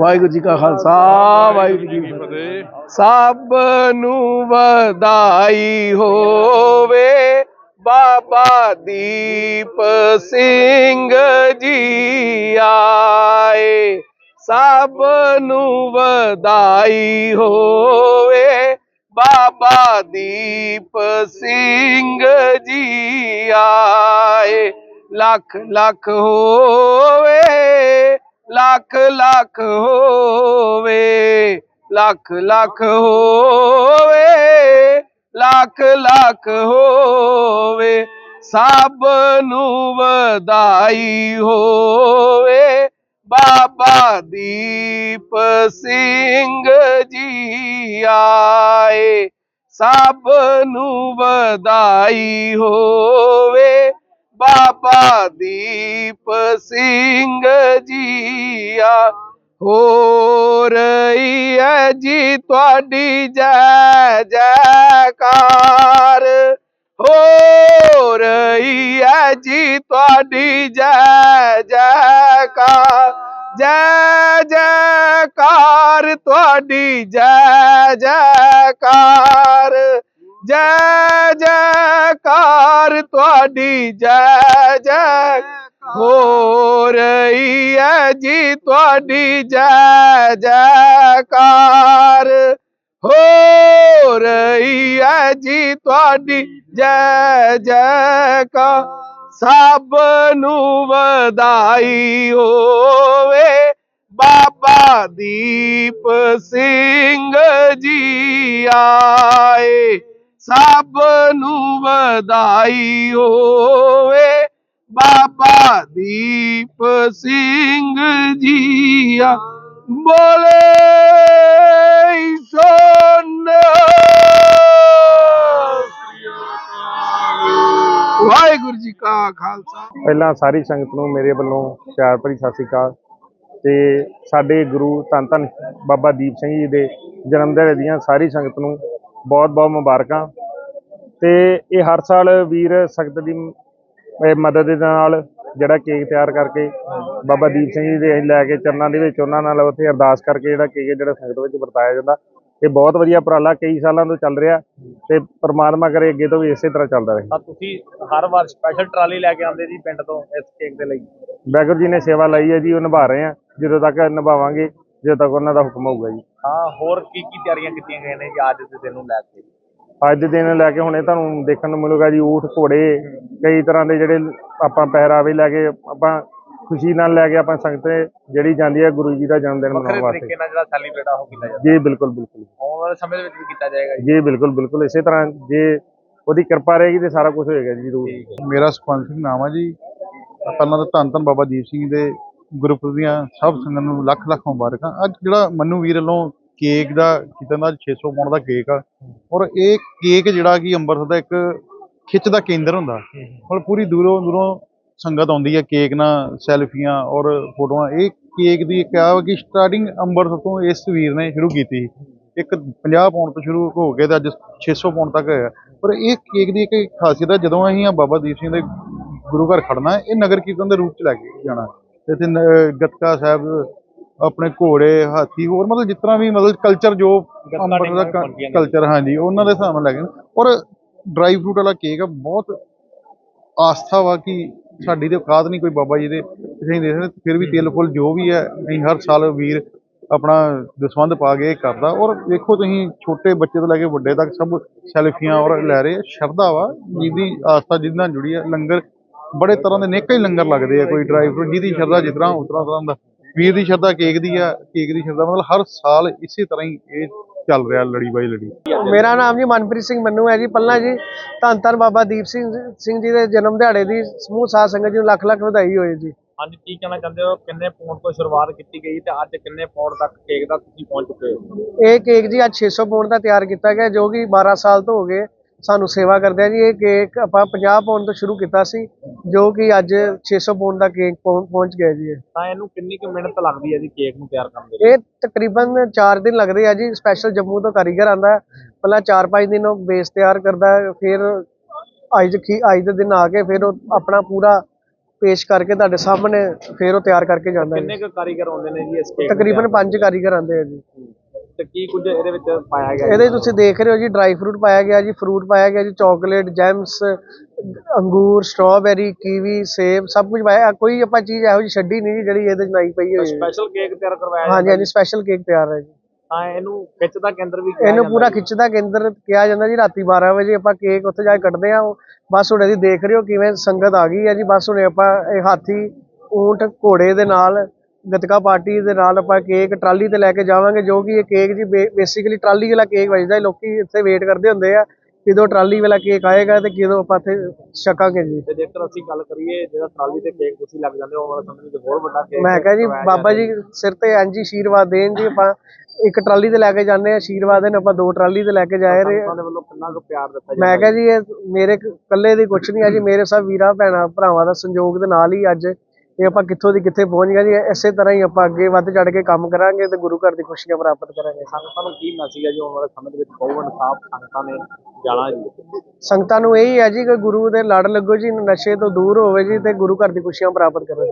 ਵਾਹਿਗੁਰੂ ਜੀ ਕਾ ਖਾਲਸਾ ਵਾਹਿਗੁਰੂ ਜੀ ਕੀ ਫਤਿਹ। ਸਭ ਨੂੰ ਵਧਾਈ ਹੋਵੇ। ਬਾਬਾ ਦੀਪ ਸਿੰਘ ਜੀ ਆਏ। ਸਭ ਨੂੰ ਵਧਾਈ ਹੋਵੇ। ਬਾਬਾ ਦੀਪ ਸਿੰਘ ਜੀ ਆਏ। ਲੱਖ ਲੱਖ ਹੋਵੇ। ਲੱਖ ਲੱਖ ਹੋਵੇ, ਲੱਖ ਲੱਖ ਹੋਵੇ, ਲੱਖ ਲੱਖ ਹੋਵੇ, ਸਭ ਨੂੰ ਵਧਾਈ ਹੋਵੇ। ਬਾਬਾ ਦੀਪ ਸਿੰਘ ਜੀ ਆਏ, ਸਭ ਨੂੰ ਵਧਾਈ ਹੋਵੇ। ਬਾਬਾ ਦੀਪ ਸਿੰਘ ਜੀ ਆ ਹੋ ਰਹੀ ਹੈ ਜੀ ਤੁਹਾਡੀ ਜੈ ਜੈਕਾਰ ਹੋ ਰਹੀ ਹੈ ਜੀ ਤੁਹਾਡੀ ਜੈ ਜੈਕਾਰ ਜੈ ਜੈਕਾਰ ਤੁਹਾਡੀ ਜੈ ਜੈਕਾਰ ਜੈ ਜੈਕਾਰ ਤੁਹਾਡੀ ਜੈ ਜੈ ਹੋ ਰਹੀ ਹੈ ਜੀ ਤੁਹਾਡੀ ਜੈ ਜੈਕਾਰ। ਹੋ ਰਹੀ ਹੈ ਜੀ ਤੁਹਾਡੀ ਜੈ ਜੈਕਾਰ। ਸਭ ਨੂੰ ਵਧਾਈ ਹੋਵੇ ਬਾਬਾ ਦੀਪ ਸਿੰਘ ਜੀ ਆਏ। ਸਭ ਨੂੰ ਵਧਾਈ ਹੋਵੇ ਬਾਬਾ ਦੀਪ ਸਿੰਘ ਜੀ ਬੋਲੇ ਸੋਨ ਵਾਹਿਗੁਰੂ ਜੀ ਕਾ ਖਾਲਸਾ। ਪਹਿਲਾਂ ਸਾਰੀ ਸੰਗਤ ਨੂੰ ਮੇਰੇ ਵੱਲੋਂ ਪਿਆਰ ਭਰੀ ਸਤਿ ਸ੍ਰੀ ਅਕਾਲ। ਤੇ ਸਾਡੇ ਗੁਰੂ ਧੰਨ ਧੰਨ ਬਾਬਾ ਦੀਪ ਸਿੰਘ ਜੀ ਦੇ ਜਨਮ ਦਿਹਾੜੇ ਦੀਆਂ ਸਾਰੀ ਸੰਗਤ ਨੂੰ ਬਹੁਤ ਬਹੁਤ ਮੁਬਾਰਕਾਂ। ਤੇ ਇਹ ਹਰ ਸਾਲ ਵੀਰ ਸੰਗਤ ਦੀ ਮਦਦ ਦੇ ਨਾਲ ਜਿਹੜਾ ਕੇਕ ਤਿਆਰ ਕਰਕੇ ਬਾਬਾ ਦੀਪ ਸਿੰਘ ਜੀ ਦੇ ਅਸੀਂ ਲੈ ਕੇ ਚਰਨਾਂ ਦੇ ਵਿੱਚ ਉਹਨਾਂ ਨਾਲ ਉੱਥੇ ਅਰਦਾਸ ਕਰਕੇ ਜਿਹੜਾ ਕੇਕ ਜਿਹੜਾ ਸੰਗਤ ਵਿੱਚ ਵਰਤਾਇਆ ਜਾਂਦਾ। ਇਹ ਬਹੁਤ ਵਧੀਆ ਉਪਰਾਲਾ ਕਈ ਸਾਲਾਂ ਤੋਂ ਚੱਲ ਰਿਹਾ ਤੇ ਪ੍ਰਮਾਤਮਾ ਕਰੇ ਅੱਗੇ ਤੋਂ ਵੀ ਇਸੇ ਤਰ੍ਹਾਂ ਚੱਲਦਾ ਰਹੇ। ਤੁਸੀਂ ਹਰ ਵਾਰ ਸਪੈਸ਼ਲ ਟਰਾਲੀ ਲੈ ਕੇ ਆਉਂਦੇ ਜੀ ਪਿੰਡ ਤੋਂ ਇਸ ਕੇਕ ਦੇ ਲਈ? ਵਾਹਿਗੁਰੂ ਜੀ ਨੇ ਸੇਵਾ ਲਈ ਹੈ ਜੀ ਉਹ ਨਿਭਾ ਰਹੇ ਆ ਜਦੋਂ ਤੱਕ ਨਿਭਾਵਾਂਗੇ ਜਦੋਂ ਤੱਕ ਉਹਨਾਂ ਦਾ ਹੁਕਮ ਹੋਊਗਾ ਜੀ। ਹਾਂ ਹੋਰ ਕੀ ਕੀ ਤਿਆਰੀਆਂ ਕੀਤੀਆਂ ਗਈਆਂ ਨੇ ਜੀ ਅੱਜ ਦੇ ਦਿਨ ਨੂੰ ਲੈ ਕੇ? ਅੱਜ ਦੇ ਦਿਨ ਲੈ ਕੇ ਹੁਣੇ ਤੁਹਾਨੂੰ ਦੇਖਣ ਨੂੰ ਮਿਲੂਗਾ ਜੀ ਊਠ ਘੋੜੇ ਕਈ ਤਰ੍ਹਾਂ ਦੇ ਜਿਹੜੇ ਆਪਾਂ ਪਹਿਰਾਵੇ ਲੈ ਕੇ ਆਪਾਂ ਖੁਸ਼ੀ ਨਾਲ ਲੈ ਕੇ ਆਪਾਂ ਸੰਗਤ ਜਿਹੜੀ ਜਾਂਦੀ ਹੈ ਗੁਰੂ ਜੀ ਦਾ ਜਨਮ ਦਿਨ ਮਨਾਉਣ ਵਾਸਤੇ। ਤਰੀਕੇ ਨਾਲ ਜਿਹੜਾ ਸੈਲੀਬ੍ਰੇਟ ਆ ਉਹ ਕੀਤਾ ਜਾਂਦਾ ਜੀ ਬਿਲਕੁਲ ਬਿਲਕੁਲ। ਆਉਣ ਵਾਲੇ ਸਮੇਂ ਦੇ ਵਿੱਚ ਵੀ ਕੀਤਾ ਜਾਏਗਾ ਜੀ। ਜੀ ਬਿਲਕੁਲ ਬਿਲਕੁਲ। ਇਸੇ ਤਰ੍ਹਾਂ ਜੇ ਉਹਦੀ ਕਿਰਪਾ ਰਹੇਗੀ ਤੇ ਸਾਰਾ ਕੁਝ ਹੋਏਗਾ ਜੀ ਜ਼ਰੂਰ। ਮੇਰਾ ਸੁਖਵੰਤ ਸਿੰਘ ਨਾਮ ਆ ਜੀ। ਪਹਿਲਾਂ ਤਾਂ ਧੰਨ ਧੰਨ ਬਾਬਾ ਦੀਪ ਸਿੰਘ ਦੇ ਗੁਰਪੁਰਬ ਦੀਆਂ ਸਭ ਸੰਗਤ ਨੂੰ ਲੱਖ ਲੱਖ ਮੁਬਾਰਕਾਂ। ਅੱਜ ਜਿਹੜਾ ਮੰਨੂ ਵੀਰ ਵੱਲੋਂ ਕੇਕ ਦਾ ਕੀਤਾ ਦਾ 600 ਪੌਂਡ ਦਾ ਕੇਕ ਆ। ਔਰ ਇਹ ਕੇਕ ਜਿਹੜਾ ਕਿ ਅੰਮ੍ਰਿਤਸਰ ਦਾ ਇੱਕ ਖਿੱਚ ਦਾ ਕੇਂਦਰ ਹੁੰਦਾ। ਔਰ ਪੂਰੀ ਦੂਰੋਂ ਦੂਰੋਂ ਸੰਗਤ ਆਉਂਦੀ ਹੈ ਕੇਕ ਨਾਲ ਸੈਲਫੀਆਂ ਔਰ ਫੋਟੋਆਂ। ਇਹ ਕੇਕ ਦੀ ਆ ਕਿ ਸਟਾਰਟਿੰਗ ਅੰਮ੍ਰਿਤਸਰ ਤੋਂ ਇਸ ਵੀਰ ਨੇ ਸ਼ੁਰੂ ਕੀਤੀ। ਇੱਕ 50 ਪੌਂਡ ਤੋਂ ਸ਼ੁਰੂ ਹੋ ਕੇ ਤੇ ਅੱਜ 600 ਪੌਂਡ ਤੱਕ ਹੈ ਪਰ ਇਹ ਕੇਕ ਦੀ ਇੱਕ ਖਾਸੀਅਤ ਹੈ ਜਦੋਂ ਅਸੀਂ ਆ ਬਾਬਾ ਦੀਪ ਸਿੰਘ ਦੇ ਗੁਰੂ ਘਰ ਖੜਨਾ ਇਹ ਨਗਰ ਕੀਰਤਨ ਦੇ ਰੂਪ ਚ ਲੈ ਕੇ ਜਾਣਾ। ਤੇ ਇੱਥੇ ਨ- ਗੱਤਕਾ ਸਾਹਿਬ ਆਪਣੇ ਘੋੜੇ ਹਾਥੀ ਹੋਰ ਮਤਲਬ ਤਰ੍ਹਾਂ ਵੀ ਮਤਲਬ ਕਲਚਰ ਜੋ ਅੰਮ੍ਰਿਤਸਰ ਦਾ। ਕਲਚਰ ਹਾਂਜੀ ਉਹਨਾਂ ਦੇ ਹਿਸਾਬ ਨਾਲ ਲੈ ਕੇ ਔਰ ਡਰਾਈ ਫਰੂਟ ਵਾਲਾ ਕੇਕ ਆ ਬਹੁਤ ਆਸਥਾ ਵਾ ਕਿ ਸਾਡੀ ਤੇ ਔਕਾਤ ਨਹੀਂ ਕੋਈ ਬਾਬਾ ਜੀ ਦੇ ਅਸੀਂ ਦੇ ਸਕਦੇ ਫਿਰ ਵੀ ਤਿਲ ਫੁੱਲ ਜੋ ਵੀ ਹੈ ਅਸੀਂ ਹਰ ਸਾਲ ਵੀਰ ਆਪਣਾ ਦਸਵੰਧ ਪਾ ਕੇ ਕਰਦਾ। ਔਰ ਵੇਖੋ ਤੁਸੀਂ ਛੋਟੇ ਬੱਚੇ ਤੋਂ ਲੈ ਕੇ ਵੱਡੇ ਤੱਕ ਸਭ ਸੈਲਫੀਆਂ ਔਰ ਲੈ ਰਹੇ ਸ਼ਰਧਾ ਵਾ ਜਿਹਦੀ ਆਸਥਾ ਜਿਹਦੇ ਨਾਲ ਜੁੜੀ ਹੈ ਲੰਗਰ ਬੜੇ ਤਰ੍ਹਾਂ ਦੇ ਨੇਕਾਂ ਹੀ ਲੰਗਰ ਲੱਗਦੇ ਆ ਕੋਈ ਡਰਾਈ ਫਰੂਟ ਜਿਹਦੀ ਸ਼ਰਧਾ ਜਿਸ ਤਰ੍ਹਾਂ ਉਸ ਤਰ੍ਹਾਂ ਤਰ੍ਹਾਂ ਦਾ। ਵੀਰ ਦੀ ਸ਼ਰਧਾ ਕੇਕ ਦੀ ਆ ਕੇਕ ਦੀ ਸ਼ਰਧਾ ਮਤਲਬ ਹਰ ਸਾਲ ਇਸੇ ਤਰ੍ਹਾਂ ਹੀ ਇਹ ਚੱਲ ਰਿਹਾ ਲੜੀ ਬਾਈ ਲੜੀ। ਮੇਰਾ ਨਾਮ ਜੀ ਮਨਪ੍ਰੀਤ ਸਿੰਘ ਮੰਨੂ ਹੈ ਜੀ ਪੱਲਾ ਜੀ। ਧੰਨ ਧੰਨ ਬਾਬਾ ਦੀਪ ਸਿੰਘ ਸਿੰਘ ਜੀ ਦੇ ਜਨਮ ਦਿਹਾੜੇ ਦੀ ਸਮੂਹ ਸਾਧ ਸੰਗਤ ਜੀ ਨੂੰ ਲੱਖ ਲੱਖ ਵਧਾਈ ਹੋਏ ਜੀ। ਅੱਜ ਕੀ ਕਹਿਣਾ ਚਾਹੁੰਦੇ ਹੋ? ਕਿੰਨੇ ਪੌਂਡ ਤੋਂ ਸ਼ੁਰੂਆਤ ਕੀਤੀ ਗਈ ਤੇ ਅੱਜ ਕਿੰਨੇ ਪੌਂਡ ਤੱਕ ਕੇਕ ਦਾ ਤੁਸੀਂ ਪਹੁੰਚ ਚੁੱਕੇ ਹੋ? ਇਹ ਕੇਕ ਜੀ ਅੱਜ 600 ਪੌਂਡ ਦਾ ਤਿਆਰ ਕੀਤਾ ਗਿਆ ਜੋ ਕਿ 12 ਸਾਲ ਤੋਂ ਹੋ ਗਏ। ਸਾਨੂੰ ਸੇਵਾ ਕਰਦੇ ਆ ਜੀ। ਇਹ ਕੇਕ ਆਪਾਂ 50 ਪੌਂਡ ਤੋਂ ਸ਼ੁਰੂ ਕੀਤਾ ਸੀ ਜੋ ਕਿ ਅੱਜ 600 ਪੌਂਡ ਦਾ ਕੇਕ ਪਹੁੰ- ਪਹੁੰਚ ਗਿਆ ਜੀ। ਤਾਂ ਇਹਨੂੰ ਕਿੰਨੀ ਕੁ ਮਿਹਨਤ ਲੱਗਦੀ ਹੈ ਜੀ ਕੇਕ ਨੂੰ ਤਿਆਰ ਕਰਨ ਦੇ ਲਈ? ਇਹ ਤਕਰੀਬਨ 4 ਦਿਨ ਲੱਗਦੇ ਆ ਜੀ। ਸਪੈਸ਼ਲ ਜੰਮੂ ਤੋਂ ਕਾਰੀਗਰ ਆਂਦਾ। ਪਹਿਲਾਂ 4-5 ਦਿਨ ਉਹ ਬੇਸ ਤਿਆਰ ਕਰਦਾ ਫਿਰ ਅੱਜ ਅੱਜ ਦੇ ਦਿਨ ਆ ਕੇ ਫਿਰ ਉਹ ਆਪਣਾ ਪੂਰਾ ਪੇਸ਼ ਕਰਕੇ ਤੁਹਾਡੇ ਸਾਹਮਣੇ ਫਿਰ ਉਹ ਤਿਆਰ ਕਰਕੇ ਜਾਂਦਾ ਕਿੰਨੇ ਕੁ ਕਾਰੀਗਰ ਆਉਂਦੇ ਨੇ ਜੀ ਇਸ ਕੇਕ ਤਕਰੀਬਨ ਤਿਆਰ ਪੰਜ ਕਾਰੀਗਰ ਆਉਂਦੇ ਆ ਜੀ? ਤੇ ਕੀ ਕੁਝ ਇਹਦੇ ਵਿੱਚ ਪਾਇਆ ਗਿਆ ਜੀ? ਇਹਦੇ ਤੁਸੀਂ ਦੇਖ ਰਹੇ ਹੋ ਜੀ ਡਰਾਈ ਫਰੂਟ ਪਾਇਆ ਗਿਆ ਜੀ ਫਰੂਟ ਪਾਇਆ ਗਿਆ ਜੀ ਚਾਕਲੇਟ ਜੈਮਸ ਅੰਗੂਰ ਸਟ੍ਰਾਬੇਰੀ ਕੀਵੀ ਸੇਬ ਸਭ ਕੁਝ ਪਾਇਆ। ਕੋਈ ਆਪਾਂ ਚੀਜ਼ ਇਹੋ ਜਿਹੀ ਛੱਡੀ ਨਹੀਂ ਜੀ ਜਿਹੜੀ ਇਹਦੇ 'ਚ ਨਹੀਂ ਪਈ ਹੋਈ ਹੈ। ਸਪੈਸ਼ਲ ਕੇਕ ਤਿਆਰ ਕਰਵਾਇਆ ਹਾਂਜੀ ਹਾਂਜੀ ਸਪੈਸ਼ਲ ਕੇਕ ਤਿਆਰ ਹੈ ਜੀ। ਤਾਂ ਇਹਨੂੰ ਖਿੱਚ ਦਾ ਕੇਂਦਰ ਵੀ ਕਿਹਾ ਇਹਨੂੰ ਪੂਰਾ ਜੀ। ਖਿੱਚ ਦਾ ਕੇਂਦਰ ਕਿਹਾ ਜਾਂਦਾ ਜੀ ਰਾਤੀ 12 ਵਜੇ ਆਪਾਂ ਕੇਕ ਉੱਥੇ ਜਾ ਕੇ ਕੱਟਦੇ ਆ ਬਸ ਹੁਣ ਇਹਦੀ ਦੇਖ ਰਹੇ ਹੋ ਕਿਵੇਂ ਸੰਗਤ ਆ ਗਈ ਹੈ ਜੀ। ਬਸ ਹੁਣ ਆਪਾਂ ਇਹ ਹਾਥੀ ਊਂਟ ਘੋੜੇ ਦੇ ਨਾਲ ਗਤਕਾ ਪਾਰਟੀ ਦੇ ਨਾਲ ਆਪਾਂ ਕੇਕ ਟਰਾਲੀ ਤੇ ਲੈ ਕੇ ਜਾਵਾਂਗੇ ਜੋ ਕਿ ਇਹ ਕੇਕ ਜੀ ਬੇਸਿਕਲੀ ਟਰਾਲੀ ਵਾਲਾ ਕੇਕ ਵੱਜਦਾ ਲੋਕੀ ਇੱਥੇ ਵੇਟ ਕਰਦੇ ਹੁੰਦੇ ਆ ਕਿਦੋਂ ਟਰਾਲੀ ਵਾਲਾ ਕੇਕ ਆਏਗਾ ਤੇ ਕਿਦੋਂ ਆਪਾਂ ਇੱਥੇ ਛਕਾਂਗੇ ਜੀ। ਤੇ ਜੇਕਰ ਅਸੀਂ ਗੱਲ ਕਰੀਏ ਜਿਹੜਾ ਟਰਾਲੀ ਤੇ ਕੇਕ ਤੁਸੀਂ ਲੱਗ ਜਾਂਦੇ ਹੋ ਉਹ ਵਾਲਾ ਸਮੇਂ ਵਿੱਚ ਹੋਰ ਵੱਡਾ ਕੇਕ ਮੈਂ ਕਿਹਾ ਜੀ ਬਾਬਾ ਜੀ ਸਿਰ ਤੇ ਹੀ ਆਸ਼ੀਰਵਾਦ ਦੇਣ ਜੀ ਆਪਾਂ ਇੱਕ ਟਰਾਲੀ ਤੇ ਲੈ ਕੇ ਜਾਂਦੇ ਆ ਆਸ਼ੀਰਵਾਦ ਦੇਣ ਆਪਾਂ ਦੋ ਟਰਾਲੀ ਤੇ ਲੈ ਕੇ ਜਾਏ ਰਹੇ ਦੇ ਵੱਲੋਂ ਕਿੰਨਾ ਕੁ ਪਿਆਰ ਦਿੱਤਾ ਜਾਂਦਾ ਮੈਂ ਕਿਹਾ ਜੀ। ਇਹ ਮੇਰੇ ਇਕੱਲੇ ਦੀ ਕੁਛ ਨਹੀਂ ਹੈ ਜੀ ਮੇਰੇ ਸਭ ਵੀਰਾਂ ਭੈਣਾਂ ਭਰਾਵਾਂ ਦਾ ਸੰਯੋਗ ਦੇ ਨਾਲ ਹੀ ਅੱਜ ਇਹ ਆਪਾਂ ਕਿੱਥੋਂ ਦੀ ਕਿੱਥੇ ਪਹੁੰਚ ਗਏ ਜੀ ਇਸੇ ਤਰ੍ਹਾਂ ਹੀ ਆਪਾਂ ਅੱਗੇ ਵੱਧ ਚੜ ਕੇ ਕੰਮ ਕਰਾਂਗੇ ਤੇ ਗੁਰੂ ਘਰ ਦੀ ਖੁਸ਼ੀਆਂ ਪ੍ਰਾਪਤ ਕਰਾਂਗੇ। ਸੰਗਤਾਂ ਨੂੰ ਕੀ ਮੈਸੇਜ ਹੈ ਜੀ ਆਉਣ ਵਾਲੇ ਸਮੇਂ ਦੇ ਵਿੱਚ? ਬਹੁ ਇਨਸਾਫ ਸੰਗਤਾਂ ਨੇ ਜਾਣਾ ਜੀ। ਸੰਗਤਾਂ ਨੂੰ ਇਹੀ ਹੈ ਜੀ ਕਿ ਗੁਰੂ ਦੇ ਲੜ ਲੱਗੋ ਜੀ ਨਸ਼ੇ ਤੋਂ ਦੂਰ ਹੋਵੇ ਜੀ ਤੇ ਗੁਰੂ ਘਰ ਦੀ ਖੁਸ਼ੀਆਂ ਪ੍ਰਾਪਤ ਕਰੋ।